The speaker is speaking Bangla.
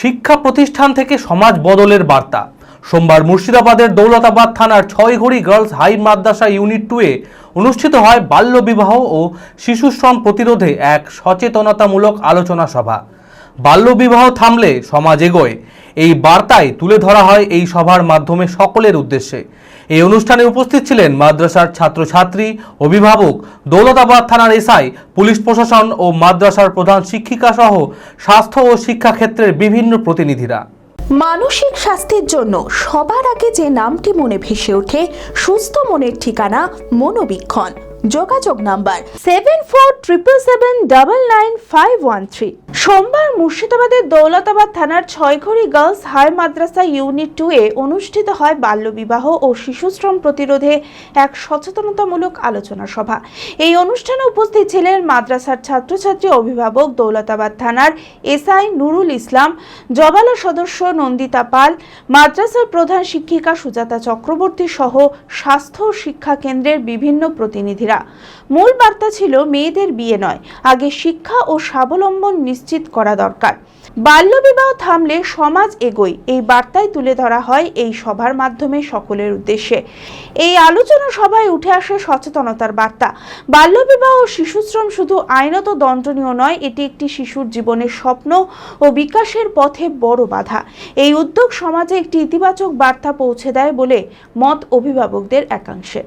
শিক্ষা প্রতিষ্ঠান থেকে সমাজ বদলের বার্তা। সোমবার মুর্শিদাবাদের দৌলতাবাদ থানার ছয়ঘড়ি গার্লস হাই মাদ্রাসা ইউনিট টুয়ে অনুষ্ঠিত হয় বাল্যবিবাহ ও শিশুশ্রম প্রতিরোধে এক সচেতনতামূলক আলোচনা সভা। বাল্যবিবাহ থামলে সমাজ এগোয়। এই বার্তায় তুলে ধরা হয় এই সভার মাধ্যমে সকলের উদ্দেশ্যে। এই অনুষ্ঠানে উপস্থিত ছিলেন মাদ্রাসার ছাত্রছাত্রী, অভিভাবক, দৌলতাবাদ থানার এসআই, পুলিশ প্রশাসন ও মাদ্রাসার প্রধান শিক্ষিকা সহ স্বাস্থ্য ও শিক্ষা ক্ষেত্রের বিভিন্ন প্রতিনিধিরা। মানসিক স্বাস্থ্যের জন্য সবার আগে যে নামটি মনে ভেসে ওঠে, সুস্থ মনের ঠিকানা মনোবীক্ষণ। যোগাযোগ number seven four triple seven double nine five one three সোমবার মুর্শিদাবাদের দৌলতাবাদ থানার ছয়ঘড়ি girls high madrasa unit two A অনুষ্ঠিত হয় বাল্যবিবাহ ও শিশুশ্রম প্রতিরোধে এক সচেতনতামূলক আলোচনা সভা। এই অনুষ্ঠানে উপস্থিত ছিলেন মাদ্রাসার ছাত্রছাত্রী অভিভাবক দৌলতাবাদ থানার এসআই নুরুল ইসলাম জবালা সদস্য নন্দিতা পাল, মাদ্রাসার প্রধান শিক্ষিকা সুজাতা চক্রবর্তী সহ স্বাস্থ্য ও শিক্ষা কেন্দ্রের বিভিন্ন প্রতিনিধিরা। মূল বার্তা ছিল, মেয়েদের বিয়ে নয়, আগে শিক্ষা ও স্বাবলম্বন নিশ্চিত করা দরকার। বাল্যবিবাহ থামলে সমাজ এগোয়, এই বার্তায় তুলে ধরা হয় এই সভার মাধ্যমে সকলের উদ্দেশ্যে। এই আলোচনা সভায় উঠে আসে সচেতনতার বার্তা। বাল্যবিবাহ ও শিশুশ্রম শুধু আইনত দণ্ডনীয় নয়, এটি একটি শিশুর জীবনের স্বপ্ন ও বিকাশের পথে বড় বাধা। এই উদ্যোগ সমাজে একটি ইতিবাচক বার্তা পৌঁছে দেয় বলে মত অভিভাবকদের একাংশের।